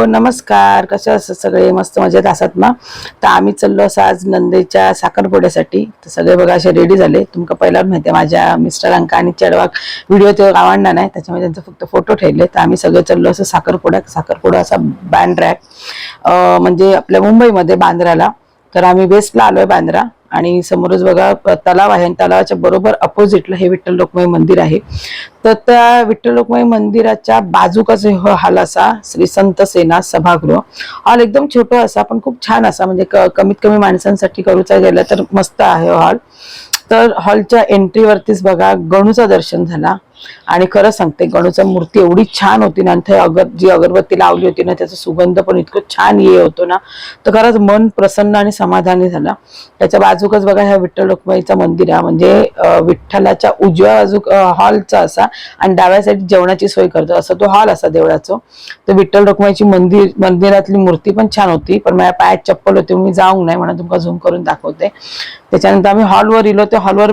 hello नमस्कार कसे असं सगळे? मस्त मजेत असतात ना? तर आम्ही चाललो असं आज नंदेच्या साखरपुड्यासाठी तर सगळे बघा असे रेडी झाले. तुमका पहिल्यावर माहिती आहे माझ्या मिस्टरांका आणि चेडवाक व्हिडिओ ते आवडणार नाही. त्याच्यामुळे त्यांचे फक्त फोटो ठेवले. तर आम्ही सगळे चाललो असं साखरपुड्या साखरपुडा असा बँड रॅक म्हणजे आपल्या मुंबईमध्ये बांद्राला. तर आम्ही वेस्टला आलोय बांद्रा. आणि समोरच बघा तलाव आहे आणि तलावाच्या बरोबर अपोजिटला हे विठ्ठल लोकमय मंदिर आहे. तर त्या विठ्ठल लोकमय मंदिराच्या बाजूकाच हे हो हॉल असा श्री संत सेना सभागृह. हॉल एकदम छोटो असा पण खूप छान असा. म्हणजे क- कमीत कमी माणसांसाठी करूचा गेला तर मस्त आहे हॉल तर हॉलच्या एंट्रीवरतीच बघा गणूचं दर्शन झाला. आणि खरं सांगते गणूचा मूर्ती एवढी छान होती ना आणि अगर जी अगरबत्ती लावली होती ना त्याचा सुगंध पण इतकं छान ये होतो ना तर खरंच मन प्रसन्न आणि समाधानी झालं. त्याच्या बाजूकच बघा ह्या विठ्ठल रुक्माईचं मंदिर आहे. म्हणजे विठ्ठलाच्या उजव्या बाजू हॉलचा असा आणि डाव्या साईड जेवणाची सोय करतो. असा तो हॉल असा देवळाचा. तर विठ्ठल रुक्माईची मंदिर मंदिरातली मूर्ती पण छान होती. पण माझ्या पायात चप्पल होती मी जाऊ नाही म्हणून तुमका झूम करून दाखवते. त्याच्यानंतर आम्ही हॉलवर इलो त्या हॉलवर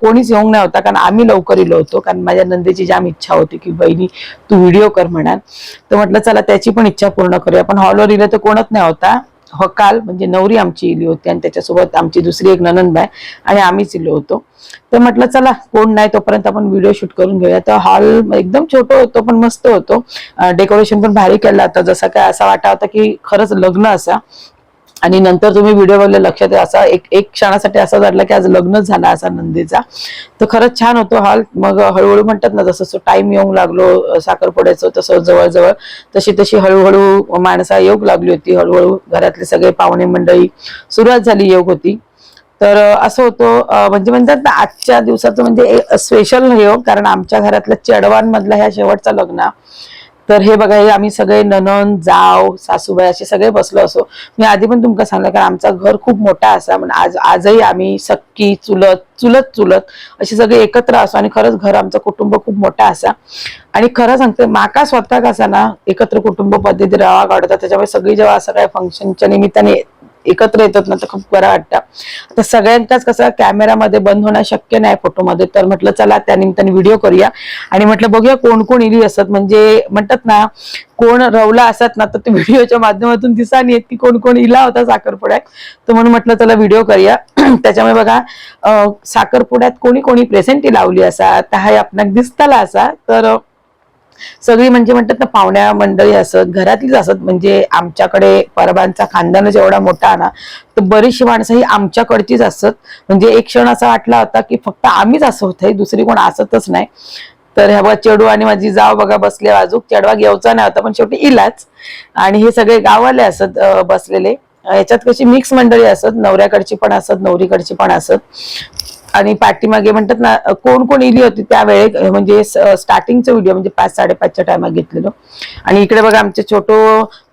कोणीच येऊन नाही होता कारण आम्ही लवकर इलो होतो कारण माझ्या नंदेची जाम इच्छा होती की बहिणी तू व्हिडिओ कर म्हणाल. तर म्हटलं चला त्याची पण इच्छा पूर्ण करूया. पण हॉलवर इलं तर कोणच नाही होता. हकाल म्हणजे नवरी आमची इली होती आणि त्याच्यासोबत आमची दुसरी एक ननंदबाई आणि आम्हीच इलो होतो. तर म्हटलं चला कोण नाही तोपर्यंत आपण व्हिडिओ शूट करून घेऊया. तर हॉल एकदम छोटो होतो पण मस्त होतो. डेकोरेशन पण भारी केलं होतं जसं काय असा वाटा होता की खरंच लग्न असा. आणि नंतर तुम्ही व्हिडिओ बघले लक्षात आहे असा एक एक क्षणासाठी असा झाला की आज लग्नच झाला असा नंदीचा. तर खरंच छान होतो हॉल. मग हळूहळू म्हणतात ना जसं टाइम येऊ लागलो साखरपुड्याचं तसं जवळजवळ तशी तशी हळूहळू माणसं योग लागली होती. हळूहळू घरातले सगळे पाहुणे मंडळी सुरुवात झाली योग होती. तर असं होतं म्हणजे म्हणतात ना आजच्या दिवसाचं म्हणजे स्पेशल योग हो, कारण आमच्या घरातल्या चेडवांमधला ह्या शेवटचा लग्न. तर हे बघा हे आम्ही सगळे ननन जाव सासूबाई असे सगळे बसलो असो. मी आधी पण तुमका सांगलं कारण आमचा घर खूप मोठा असा म्हणजे आज आजही आम्ही सक्की चुलत चुलत चुलत असे सगळे एकत्र असो आणि खरंच घर आमचं कुटुंब खूप मोठा असा. आणि खरं सांगते माका स्वतः कसा ना एकत्र कुटुंब पद्धती राहावा आवडतात त्याच्यामुळे सगळी जेव्हा असं काय फंक्शनच्या निमित्ताने एकत्र येतात ना तर खूप बरं वाटतं. आता सगळ्यांचाच कसं कॅमेरामध्ये बंद होणं शक्य नाही फोटोमध्ये तर म्हटलं चला त्या निमित्ताने व्हिडिओ करूया. आणि म्हटलं बघूया कोण कोण इली असत. म्हणजे म्हणतात ना कोण रवला असत ना तर ते व्हिडिओच्या माध्यमातून दिसानी येत की कोण कोण इला होता साखरपुड्यात. तर म्हणून म्हटलं चला व्हिडिओ करूया. त्याच्यामुळे बघा साखरपुड्यात कोणी कोणी प्रेझेंटी लावली असा तर हा आपणाक दिसताला असा तर सगळी म्हणजे म्हणतात ना पाहुण्या मंडळी असत घरातलीच असत म्हणजे आमच्याकडे परबांचा खानदानच एवढा मोठा ना तर बरीचशी माणसं ही आमच्याकडचीच असत. म्हणजे एक क्षण असा वाटला होता की फक्त आम्हीच असं होतंय दुसरी कोण असतच नाही. तर ह्या चेडू आणि माझी जाव बघा बसले बाजूक चेडवा घेऊचा नाही होता पण शेवटी इलाच. आणि हे सगळे गाववाले असत बसलेले. याच्यात कशी मिक्स मंडळी असत नवऱ्याकडची पण असत नवरीकडची पण असत. आणि पाठीमागे म्हणतात ना कोण कोण इली होती त्यावेळे म्हणजे स्टार्टिंगचा व्हिडिओ म्हणजे पाच साडेपाचच्या टायमात घेतलेलो. आणि इकडे बघा आमचे छोटो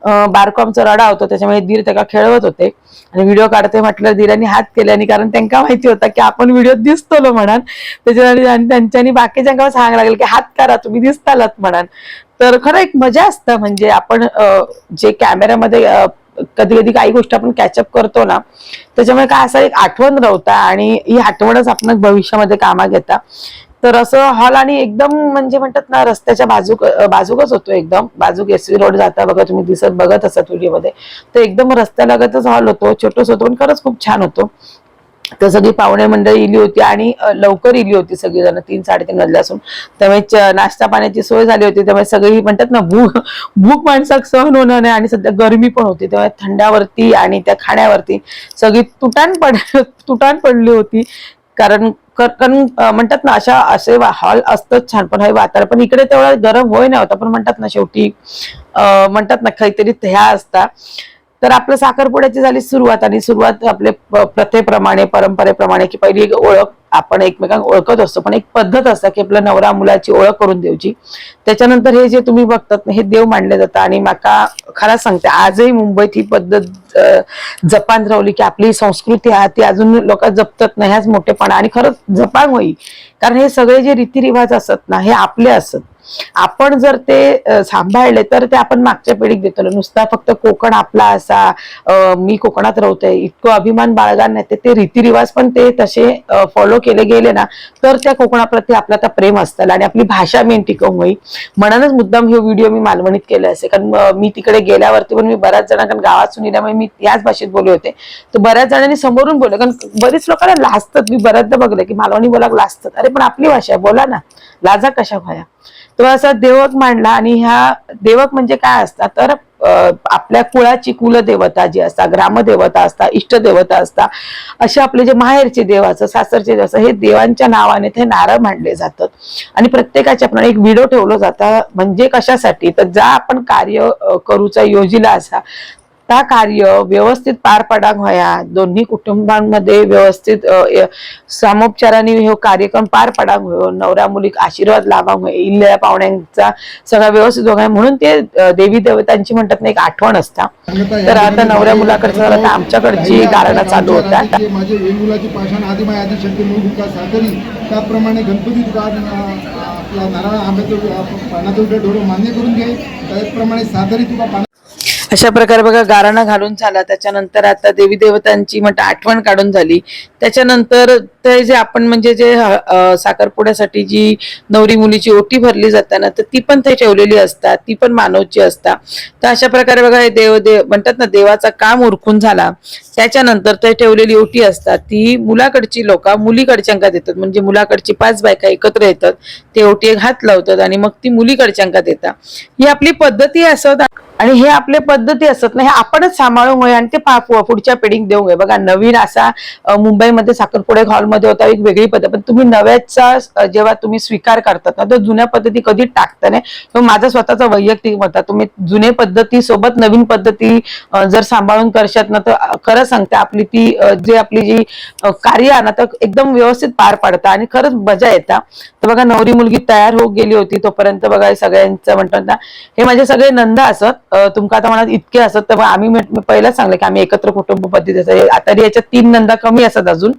बारकॉमचा बारको आमचा रडा होतो त्याच्यामुळे दीर त्याला खेळवत होते. आणि व्हिडिओ काढते म्हटलं धीरांनी हात केले आणि कारण त्यांना माहिती होता की आपण व्हिडिओ दिसतोलो म्हणान. त्याच्यासाठी आणि त्यांच्यानी बाकीच्या सांगायला लागेल की हात करा तुम्ही दिसतालात म्हणान. तर खरं एक मजा असतं म्हणजे आपण जे कॅमेऱ्यामध्ये कधी कधी काही गोष्टी आपण कॅचअप करतो ना त्याच्यामुळे काय असं एक आठवण राहता आणि ही आठवणच आपण भविष्यामध्ये कामात घेता. तर असं हॉल आणि एकदम म्हणजे म्हणतात ना रस्त्याच्या बाजूक बाजूकच होतो एकदम. बाजूक एस व्ही रोड जाता बघा तुम्ही दिसत बघत असत व्हिडिओमध्ये. तर एकदम रस्त्यालगतच हॉल होतो छोटस होतो पण खरंच खूप छान होतो. तर सगळी पाहुणे मंडळी इली होती आणि लवकर इली होती सगळी जण तीन साडेतीन वाजल्यापासून त्यामुळे च- नाश्ता पाण्याची सोय झाली होती. त्यामुळे सगळी म्हणतात ना भूक भूक माणसाक सहन होणार नाही आणि सध्या गरमी पण होती. तेव्हा थंड्यावरती आणि त्या खाण्यावरती सगळी तुटान पड तुटान पडली होती. कारण कारण म्हणतात ना अशा असे हॉल असतच छान. पण हे वातावरण पण इकडे तेवढा गरम होय नाही होता पण म्हणतात ना शेवटी अं, म्हणतात ना काहीतरी ह्या असता. तर आपलं साखरपुड्याची झाली सुरुवात आणि सुरुवात आपले प- प्रथेप्रमाणे परंपरेप्रमाणे की पहिली एक ओळख आपण एकमेकांना ओळखत असतो पण एक पद्धत असते की आपल्या नवरा मुलाची ओळख करून देऊची त्याच्यानंतर हे जे तुम्ही बघतात हे देव मांडले जातं आणि माका खरंच सांगते आजही मुंबईत ही पद्धत जपान रावली की आपली संस्कृती आहे ती अजून लोक जपतात ना ह्याच मोठेपणा. आणि खरंच जपान होई. कारण हे सगळे जे रीतिरिवाज असत ना हे आपले असत आपण जर ते सांभाळले तर ते आपण मागच्या पिढीक देतो नुसता फक्त कोकण आपला असा मी कोकणात राहतोय इतकं अभिमान बाळगा नाही ते- ते रीतिरिवाज पण ते तसे फॉलो केले गेले ना तर त्या कोकणाप्रती आपलं आता प्रेम असतं आणि आपली भाषा मेन टिकवून होई म्हणूनच मुद्दाम हे व्हिडिओ मी मालवणीत केले असे. कारण मी तिकडे गेल्यावरती पण मी बऱ्याच जण कारण गावात सुनिल्यामुळे मी याच भाषेत बोलले होते. तर बऱ्याच जणांनी समोरून बोलले. कारण बरीच लोकांना लाजतात. मी बऱ्याचदा बघलं की मालवणी बोला लाजतात. अरे पण आपली भाषा बोला ना. लाजा कशा व्हाया तो असा देवक मांडला आणि ह्या देवक म्हणजे काय असतात तर आपल्या कुळाची कुलदेवता जी असतात ग्रामदेवता असतात इष्टदेवता असतात असे आपले जे माहेरचे देव असं सासरचे देव असं हे देवांच्या नावाने ते नारळ मांडले जातात. आणि प्रत्येकाच्या आपण एक व्हिडिओ ठेवलं जातं म्हणजे कशासाठी? तर ज्या आपण कार्य करूचा योजिला असा. त्या कार्य व्यवस्थित पार पडाक व्हाया दोन्ही कुटुंबांमध्ये व्यवस्थित सामोपचाराने हे कार्यक्रम पार पडाक होयो नवऱ्या मुलीक आशीर्वाद लाभाक होय इल्ल्या पाहुण्यांचा सगळा व्यवस्थित होय म्हणून ते देवी देवतांची म्हणतात ना एक आठवण असता. तर आता नवऱ्या मुलाकडचं झालं तर आमच्याकडची गारणं चालू होतात जे माझे वेणुलाची पाषाण आदिमाय आदी शक्ती मूळ भूका साकरी त्याप्रमाणे गणपती नारळ आंब्याचं पानाचं ढोरं मान्य करून घे त्याचप्रमाणे सादरी तुका अशा प्रकारे बघा गाराणा घालून झाला. त्याच्यानंतर आता देवी देवतांची म्हणतात आठवण काढून झाली. त्याच्यानंतर ते जे आपण म्हणजे जे साखरपुड्यासाठी जी नवरी मुलीची ओटी भरली जाताना तर ती पण ते ठेवलेली असतात. ती पण मानवची असतात. तर अशा प्रकारे बघा हे देव देव म्हणतात ना देवाचा काम उरकून झाला. त्याच्यानंतर ते ठेवलेली ओटी असतात. ती मुलाकडची लोक मुलीकडच्यांका देतात म्हणजे मुलाकडची पाच बायका एकत्र येतात. ते ओटी एक हात लावतात आणि मग ती मुलीकडच्यांका देतात ही आपली पद्धती असं आणि हे आपले पद्धती असत ना हे आपणच सांभाळून आणि ते पुढच्या पिढीक देऊ घे. बघा नवीन असा मुंबईमध्ये साखरपुडे हॉलमध्ये होता एक वेगळी पद्धत. पण तुम्ही नव्याचा जेव्हा तुम्ही स्वीकार करतात ना तर जुन्या पद्धती कधी टाकता नाही. तो माझा स्वतःचा वैयक्तिक मत तुम्ही जुने पद्धती सोबत नवीन पद्धती जर सांभाळून करशात ना तर खरं सांगते आपली ती जे जी आपली जी कार्य आहे ना तर एकदम व्यवस्थित पार पाडता आणि खरंच मजा येता. तर बघा नवरी मुलगी तयार होत गेली होती तोपर्यंत बघा सगळ्यांचं म्हणतात ना हे माझे सगळे नंद असत. तुमका आता मनात इतके असत तर मग आम्ही म्हट- पहिलाच सांगले की आम्ही एकत्र कुटुंब पद्धती असं आता याच्यात तीन नंदा कमी असत अजून.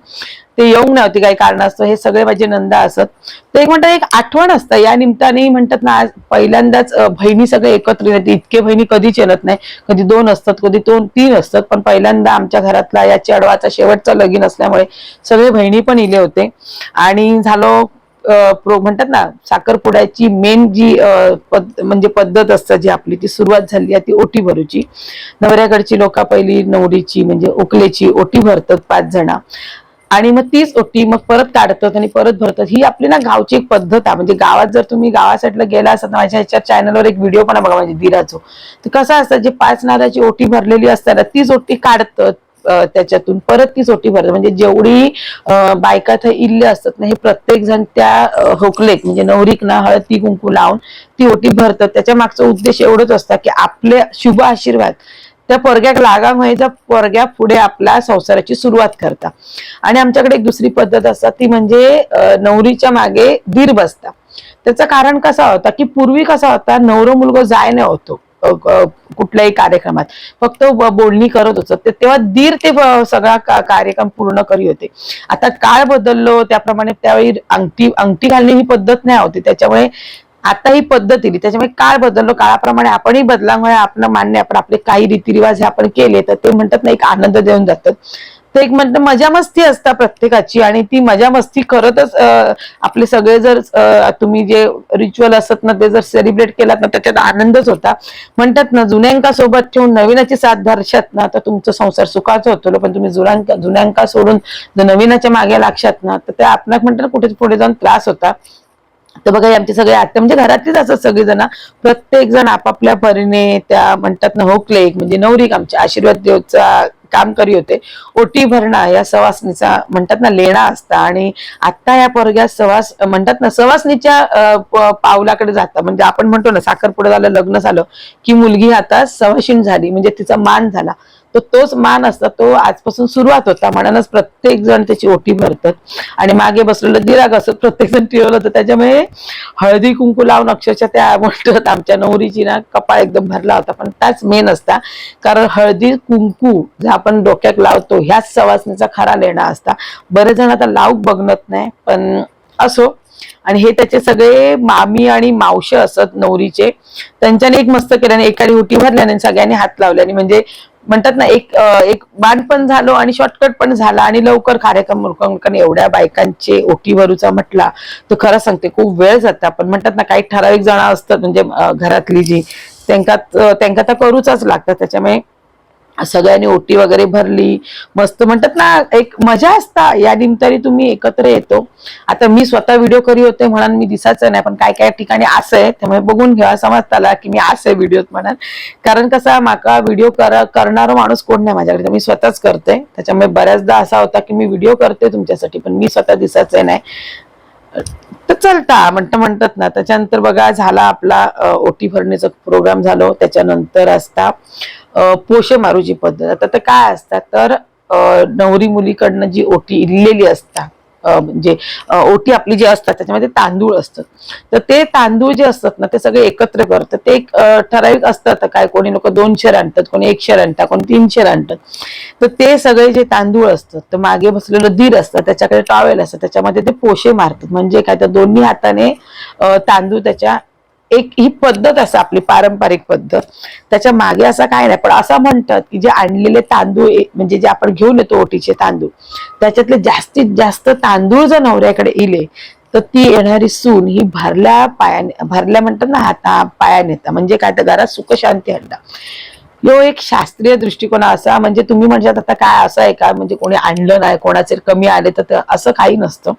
ते येऊ नव्हती काही कारणास्तव हे सगळे माझे नंदा असत. तर एक म्हणतात एक आठवण असतं. या निमित्ताने म्हणतात ना आज पहिल्यांदाच बहिणी सगळे एकत्र येतात. इतके बहिणी कधीच येत नाही. कधी दोन असतात कधी दोन तीन असतात. पण पहिल्यांदा आमच्या घरातला या चेडवाचा शेवटचा लगीन असल्यामुळे सगळे बहिणी पण इले होते. आणि झालो प्रो म्हणतात ना साखरपुड्याची मेन जी पद- म्हणजे पद्धत असतं जी आपली ती सुरुवात झाली आहे ती ओटी भरूची. नवऱ्याकडची लोक पहिली नवरीची म्हणजे उकलेची ओटी भरतात पाच जणा. आणि मग तीच ओटी मग परत काढतात आणि परत भरतात. ही आपली ना गावची एक पद्धत आहे. म्हणजे गावात जर तुम्ही गावासाठीला गेला असतात ना, माझ्या ह्याच्या चॅनलवर एक व्हिडिओ पण बघा म्हणजे दिराचो. तर कसं असतं जे पाच नाराची ओटी भरलेली असतात ना, तीच ओटी काढतात. त्याच्यातून परत ती सोटी भरतात. म्हणजे जेवढी बायका थं इल्ले असतात ना हे प्रत्येक जण त्या अ, होकलेक म्हणजे नवरीक ना हळदी कुंकू लावून ती ओटी भरतात. त्याच्या मागचा उद्देश एवढंच असतं की आपले शुभ आशीर्वाद त्या पोरग्याक लागा त्या पोरग्या पुढे आपल्या संसाराची सुरुवात करता. आणि आमच्याकडे एक दुसरी पद्धत असतात ती म्हणजे नवरीच्या मागे दीर बसता. त्याचं कारण कसा होता की पूर्वी कसा होता नवरो मुलगा जाय नाही होतो. कुठल्याही कार्यक्रमात. फक्त बोलणी करत होत. ते- तेव्हा दीर ते सगळा कार्यक्रम पूर्ण करी होते. आता काळ बदललो त्याप्रमाणे त्यावेळी अंगठी अंगठी घालणे ही पद्धत नाही होती. त्याच्यामुळे आता ही पद्धत इली. त्याच्यामुळे काळ बदललो. काळाप्रमाणे आपणही बदलामुळे आपलं मान्य आपण आपले काही रीतिरिवाज हे आपण केले तर ते म्हणतात ना एक आनंद देऊन जातात. ते एक म्हणतं मजा मस्ती असता प्रत्येकाची आणि ती मजा मस्ती करतच आपले सगळे जर तुम्ही जे रिच्युअल असत ना ते जर सेलिब्रेट केलात ना त्याच्यात आनंदच होता. म्हणतात ना जुन्यांका सोबत ठेवून नवीनाची साथ धरशात ना तर तुमचा संसार सुखाचा होतो पण तुम्ही जुन्यांका जुन्यांका सोडून जर नवीनाच्या मागे लागशात ना तर ते आपणाक म्हणतात ना कुठे पुढे जाऊन त्रास होता. तर बघा आमचे सगळे आत्या म्हणजे घरातलीच असतात सगळेजण. प्रत्येक जण आपापल्या परीने त्या म्हणतात ना होकले म्हणजे नवरीक आमच्या आशीर्वाद देवचा काम करी होते. ओटी भरणा या सवासणीचा म्हणतात ना लेणा असता आणि आता या पोरग्या सवास म्हणतात ना सवासणीच्या पावलाकडे जातं म्हणजे आपण म्हणतो ना साखरपुडा झालं लग्न झालं की मुलगी आता सवाशीण झाली म्हणजे तिचा मान झाला. तर तोच मान असता तो आजपासून सुरुवात होता. म्हणूनच प्रत्येक जण त्याची ओटी भरतात. आणि मागे बसलेलं गिराग असत प्रत्येक जण ठेवलं होतं. त्याच्यामुळे हळदी कुंकू लावून अक्षरशः त्या म्हणतात आमच्या नवरीची ना कपाळ एकदम भरला होता. पण त्याच मेन असता. कारण हळदी कुंकू जे आपण डोक्यात लावतो ह्याच सवासणीचा खरा लेणा असता. बरेच जण आता लावूक बघणत नाही पण असो. आणि हे त्याचे सगळे मामी आणि मावशे असत नवरीचे. त्यांच्याने एक मस्त केल्याने एकाडी उटी भरल्याने सगळ्यांनी हात लावल्याने म्हणजे म्हणतात ना एक एक बाण पण झालो आणि शॉर्टकट पण झाला आणि लवकर कार्यक्रम उरकून एवढ्या बायकांचे ओटी भरूचा म्हटला तर खरं सांगते खूप वेळ जाते. पण म्हणतात ना काही ठराविक जण असतात म्हणजे घरातली जी त्यांका त्यांका तर करूचाच लागतात. त्याच्यामुळे सगळ्यांनी ओटी वगैरे भरली. मस्त म्हणतात ना एक मजा असता. या निमित्ताने तुम्ही एकत्र येतो. आता मी स्वतः व्हिडिओ करी होते म्हणून मी दिसायचं नाही पण काय काय ठिकाणी असं आहे त्यामुळे बघून घ्या समजताला की मी असं आहे व्हिडिओत म्हणाल कारण कसं माका व्हिडिओ करणारा माणूस कोण नाही माझ्याकडे. तर मी स्वतःच करते. त्याच्यामुळे बऱ्याचदा असा होता की मी व्हिडिओ करते तुमच्यासाठी पण मी स्वतः दिसायचं नाही. तर चलता म्हणतं म्हणतात ना. त्याच्यानंतर बघा झाला आपला ओटी भरणीचा प्रोग्राम झालो. त्याच्यानंतर असता. पोषे पोशे मारूची पद्धत. आता तर काय असतात? तर नवरी मुलीकडनं जी ओटी इल्लेली असतात म्हणजे ओटी आपली जी असतात त्याच्यामध्ये तांदूळ असतात तर ते तांदूळ जे असतात ना ते सगळे एकत्र करतात ते एक ठराविक असतात. काय कोणी लोक दोनशे आणतात कोणी एक शेर आणतात कोणी तीन शेर आणतात. तर ते सगळे जे तांदूळ असतात तर मागे बसलेलं दीर असतं त्याच्याकडे टॉवेल असतं त्याच्यामध्ये ते पोशे मारतात. म्हणजे काय तर दोन्ही हाताने तांदूळ त्याच्या एक ही पद्धत असं आपली पारंपरिक पद्धत. त्याच्यामागे असं काय नाही पण असं म्हणतात की जे आणलेले तांदूळ म्हणजे जे आपण घेऊन येतो ओटीचे तांदूळ त्याच्यातले जास्तीत जास्त तांदूळ जर नवऱ्याकडे इले तर ती येणारी सून ही भरल्या पायाने भरल्या म्हणतात ना हाता पायाने म्हणजे काय तर घरात सुखशांती शांती यो एक शास्त्रीय दृष्टिकोन असा म्हणजे तुम्ही म्हणतात आता काय असं आहे का? म्हणजे कोणी आणलं नाही कोणाचे कमी आले तर असं काही नसतं.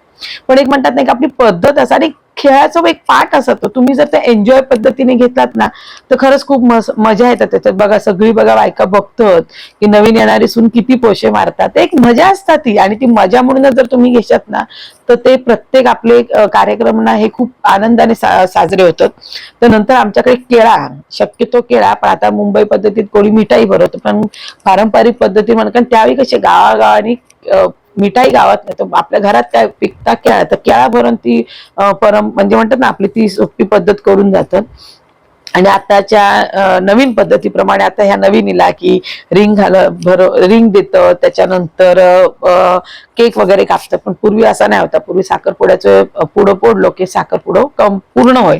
पण एक म्हणतात नाही का आपली पद्धत असा आणि खेळाचा एक पाठ असतो. तुम्ही जर ते एन्जॉय पद्धतीने घेतलात ना तर खरंच खूप मजा येतात. त्याच्यात बघा सगळी बघा बायका बघतात की नवीन येणारी सून किती पोशे मारतात. ते एक मजा असतात ती. आणि ती मजा म्हणूनच जर तुम्ही घेशात ना तर ते प्रत्येक आपले कार्यक्रम ना हे खूप आनंदाने सा- साजरे होतात. तर नंतर आमच्याकडे केळा. शक्यतो केळा पण आता मुंबई पद्धतीत कोणी मिठाई भरवतो. पण पारंपरिक पद्धती म्हणून कारण त्यावेळी कसे गावागावानी मिठाई गावात नाही तर आपल्या घरात काय पिकता केळा तर केळा भरून ती परम म्हणजे म्हणतात ना आपली ती सोपी पद्धत करून जातात आणि आताच्या नवीन पद्धतीप्रमाणे आता ह्या नवीन इला की रिंग घाल भर रिंग देतं त्याच्यानंतर केक वगैरे कापतं. पण पूर्वी असा नाही होता. पूर्वी साखरपुड्याचं पुढं पोडलो की साखरपुडं कम पूर्ण होय.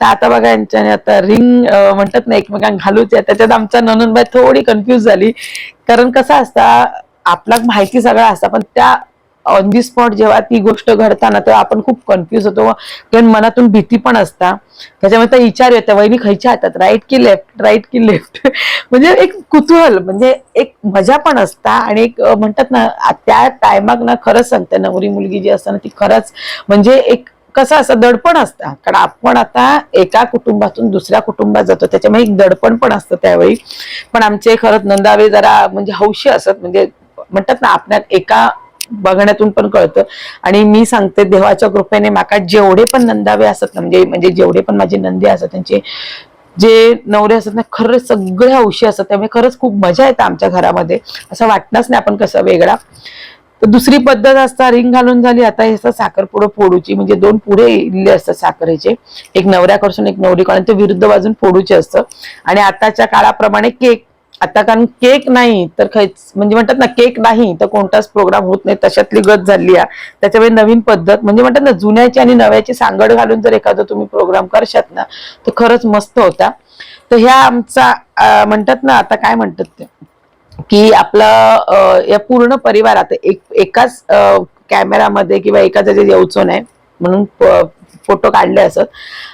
तर आता बघा यांच्याने आता रिंग म्हणतात ना एकमेकांना घालूच त्याच्यात आमचा ननंदबाई थोडी कन्फ्युज झाली. कारण कसं असता आपला माहिती सगळं असतं पण त्या ऑन दी स्पॉट जेव्हा ती गोष्ट घडताना तेव्हा आपण खूप कन्फ्युज होतो. कारण मनातून भीती पण असता. त्याच्यामुळे त्या विचार येतो वहिनी खायच्या हातात? राईट की लेफ्ट राईट की लेफ्ट म्हणजे एक कुतूहल म्हणजे एक मजा पण असता. आणि एक म्हणतात ना त्या टायमाक ना खरंच सांगते नवरी मुलगी जी असते ना ती खरंच म्हणजे एक कसं असं दडपण असतं. कारण आपण आता एका कुटुंबातून दुसऱ्या कुटुंबात जातो त्याच्यामुळे एक दडपण पण असतं त्यावेळी. पण आमचे खरंच नंदावे जरा म्हणजे हौशी असत. म्हणजे म्हणतात ना आपल्यात एका बघण्यातून पण कळतं. आणि मी सांगते देवाच्या कृपेने माका जेवढे पण नंदावे असत ना म्हणजे म्हणजे जेवढे पण माझे नंदी असतात त्यांचे जे नवरे असतात ना खरंच सगळे हौशी असतात. त्यामुळे खरंच खूप मजा येते आमच्या घरामध्ये. असं वाटणार नाही आपण कसं वेगळा. तर दुसरी पद्धत असता रिंग घालून झाली. आता हे असतं साखरपुडं फोडूची. म्हणजे दोन पुढे इल्ले असतात साखरेचे. एक नवऱ्याकडून एक नवरीकडून. ते विरुद्ध बाजून फोडूचे असतं. आणि आताच्या काळाप्रमाणे केक आता कारण केक नाही तर खैच म्हणजे म्हणतात ना केक नाही तर कोणताच प्रोग्राम होत नाही. तशातली गत झाली आहे. त्याच्यामुळे नवीन पद्धत म्हणजे म्हणतात ना जुन्याची आणि नव्याची सांगड घालून जर एखादा तुम्ही प्रोग्राम करशात ना तर खरंच मस्त होता तर ह्या आमचा म्हणतात ना आता काय म्हणतात ते की आपला या पूर्ण परिवारात एक एकाच कॅमेरामध्ये किंवा एकाच याच्यात येऊचो नाही म्हणून फोटो काढले असत.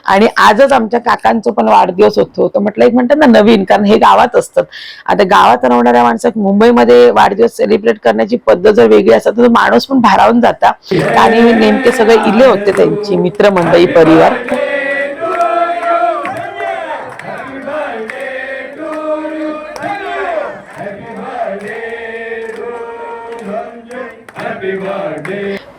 आणि आजच आमच्या काकांचा पण वाढदिवस होतो. तर म्हटलं एक म्हणतात ना नवीन कारण हे गावात असतात. आता गावात राहणाऱ्या माणसात मुंबईमध्ये वाढदिवस सेलिब्रेट करण्याची पद्धत जर वेगळी असतात तर माणूस पण भारावून जाता आणि नेमके सगळे इले होते त्यांची मित्रमंडळी परिवार.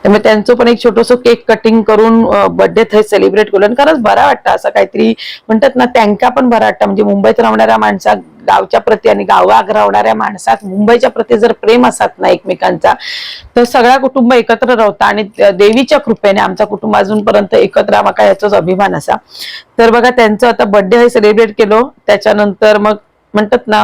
त्यामुळे त्यांचं पण एक छोटस केक कटिंग करून बर्थडे थंय सेलिब्रेट केलं. आणि खरंच बरा वाटतं असं काहीतरी म्हणतात ना त्यांका पण बरं वाटतं. म्हणजे मुंबईत राहणाऱ्या माणसा गावच्या प्रती आणि गावात राहणाऱ्या माणसात मुंबईच्या प्रती जर प्रेम असत ना एकमेकांचा तर सगळा कुटुंब एकत्र राहता. आणि देवीच्या कृपेने आमचा कुटुंब अजूनपर्यंत एकत्र माका याचाच अभिमान असा. तर बघा त्यांचं आता बर्थडे हे सेलिब्रेट केलो. त्याच्यानंतर मग म्हणतात ना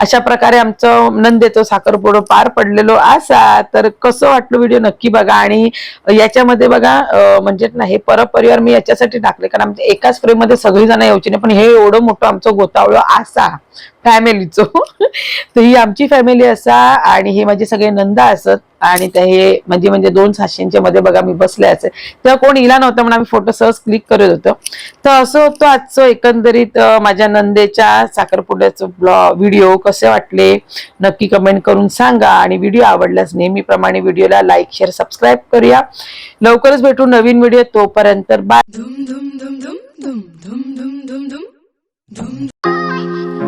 अशा प्रकारे आमचं नंदेचं साखरपुडं पार पडलेलो असा तर कसं वाटलं व्हिडिओ नक्की बघा आणि याच्यामध्ये बघा म्हणजे ना हे परपरिवार मी याच्यासाठी टाकले. कारण आमच्या एकाच फ्रेममध्ये सगळी जण यायची नाही पण हे एवढं मोठं आमचं गोतावळं असा फॅमिलीचो. तर ही आमची फॅमिली असा आणि हे माझे सगळे नंदा असत आणि ते हे म्हणजे म्हणजे दोन साशींच्या मध्ये बघा मी बसले असे. तेव्हा कोण इला नव्हतं म्हणून आम्ही फोटो सहज क्लिक करत होतो. तर असं होतं आजचं एकंदरीत माझ्या नंदेच्या साखरपुड्याचं ब्लॉग व्हिडिओ कसे वाटले? नक्की कमेंट करून सांगा आणि व्हिडिओ आवडल्यास नेहमीप्रमाणे व्हिडिओला लाईक शेअर सबस्क्राईब करूया. लवकरच भेटू नवीन व्हिडिओ तोपर्यंत बाय. धुम धुम धुम धुम धुम धुम धुम धुम धुम धुम.